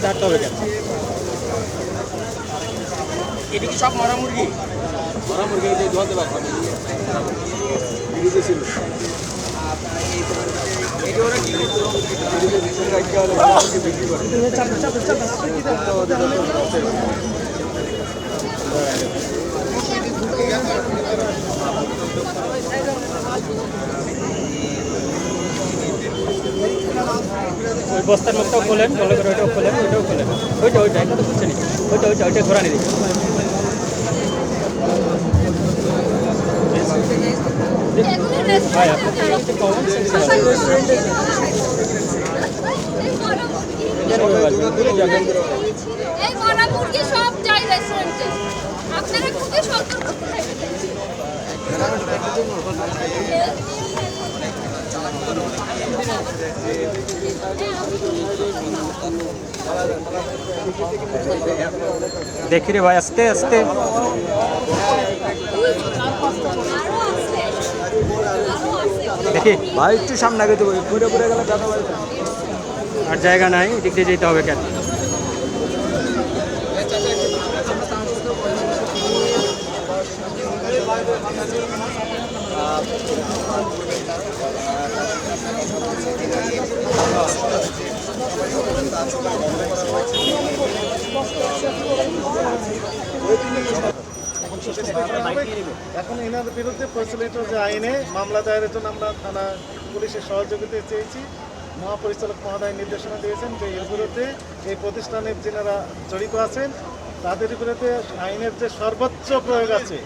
হাঁটতে হবে কেন এদিকে সব মরা মুরগি? মরা মুরগি দিয়ে ধোয়াতে পারব ফ্রিজে ছিল এটা ওরা কি করতো ফ্রিজে ভিতরে রাখতে হলে মুরগি বিক্রি করে ওই বস্তার মুখটাও খোলেন ভালো করে ওইটাও খোলেন ওইটাও খোলেন। ওইটা ওইটা এটা তো বুঝছেন ওইটা ওইটা ওইটা ঘোরানি দিন ভাই আপনার থেকে কিছু কমন সেন্স এই মরা মুরগি সব যাই রেস্টুরেন্টে আপনারা খুবই সতর্ক থাকবেন দেখি রে ভাই আস্তে আস্তে। দেখি। ভাই একটু সামনে আগে দেবো ঘুরে ঘুরে গেলে দাদা ভাই আর জায়গা নাই, এদিক দিয়ে যেতে হবে কেন? এখন এনার বিরুদ্ধে প্রচলিত যে আইনে মামলা দায়েরের জন্য আমরা থানা পুলিশের সহযোগিতা চেয়েছি। মহাপরিচালক মহোদয় নির্দেশনা দিয়েছেন যে এগুলোতে এই প্রতিষ্ঠানের যেনারা জড়িত আছেন, তাদের বিরুদ্ধে আইনের যে সর্বোচ্চ প্রয়োগ আছে,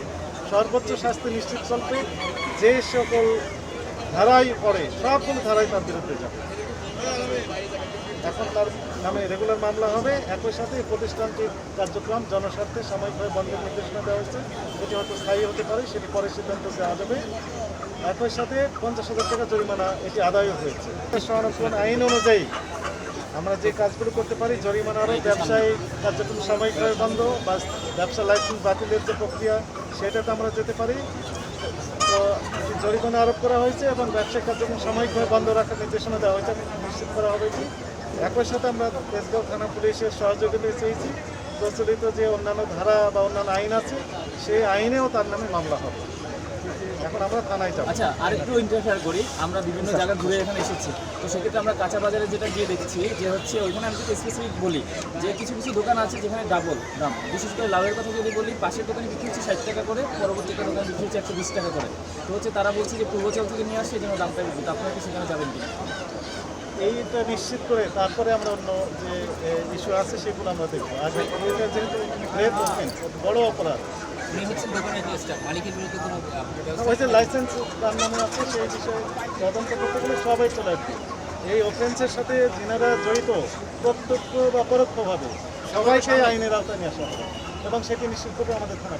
সর্বোচ্চ শাস্তি নিশ্চিত চলবে যে সকল ধারাই পড়ে, সবগুলো ধারাই তার বিরুদ্ধে যাবে। এখন তার নামে রেগুলার মামলা হবে। একই সাথে এই প্রতিষ্ঠানটির কার্যক্রম জনস্বার্থে সাময়িকভাবে বন্ধের নির্দেশনা দেওয়া হয়েছে। এটি হয়তো স্থায়ী হতে পারে, সেটি পরে সিদ্ধান্ত দেওয়া যাবে। একই সাথে পঞ্চাশ হাজার টাকা জরিমানা, এটি আদায়ও হয়েছে। সংরক্ষণ আইন অনুযায়ী আমরা যে কাজগুলো করতে পারি, জরিমানা আরও ব্যবসায়ী কার্যক্রম সাময়িকভাবে বন্ধ বা ব্যবসা লাইসেন্স বাতিলের যে প্রক্রিয়া, সেটাতে আমরা যেতে পারি। তো জরিমানা আরোপ করা হয়েছে এবং ব্যবসায়িক কার্যক্রম সাময়িকভাবে বন্ধ রাখার নির্দেশনা দেওয়া হয়েছে। নিশ্চিত করা হবে কি একই সাথে আমরা তেজগাঁও থানা পুলিশের সহযোগিতা চেয়েছি প্রচলিত যে অন্যান্য ধারা বা অন্যান্য আইন আছে, সেই আইনেও তার নামে মামলা হবে। এখন আমরা আচ্ছা আরেকটু করি। আমরা বিভিন্ন জায়গা ঘুরে এখানে এসেছি। তো সেক্ষেত্রে আমরা কাঁচা বাজারে যেটা গিয়ে দেখছি, যে হচ্ছে ওইখানে আমি বলি, যে কিছু কিছু দোকান আছে যেখানে ডাবল বিশেষ করে যদি বলি, পাশের দোকানে বিক্রি ষাট টাকা করে বিক্রি বিশ টাকা করে। তো হচ্ছে তারা বলছে যে পূর্বচাল থেকে নিয়ে আসছে জন্য দামটা আপনারা কি সেখানে যাবেন কিনা? এইটা নিশ্চিত করে তারপরে আমরা অন্য যে ইস্যু আছে সেগুলো আমরা দেখব। আর এটা যেহেতু গ্রেট অফেন্স বড় অপরাধ। ওই যে লাইসেন্স তার নামে আছে সেই বিষয়ে তদন্ত করতে গেলে সবাই চলে আসবে। এই অফেন্সের সাথে যিনারা জড়িত প্রত্যক্ষ বা পরোক্ষভাবে সবাইকে আইনের আওতায় নিয়ে আসা হবে। এবং সেটি নিশ্চিত করবে আমাদের থানা।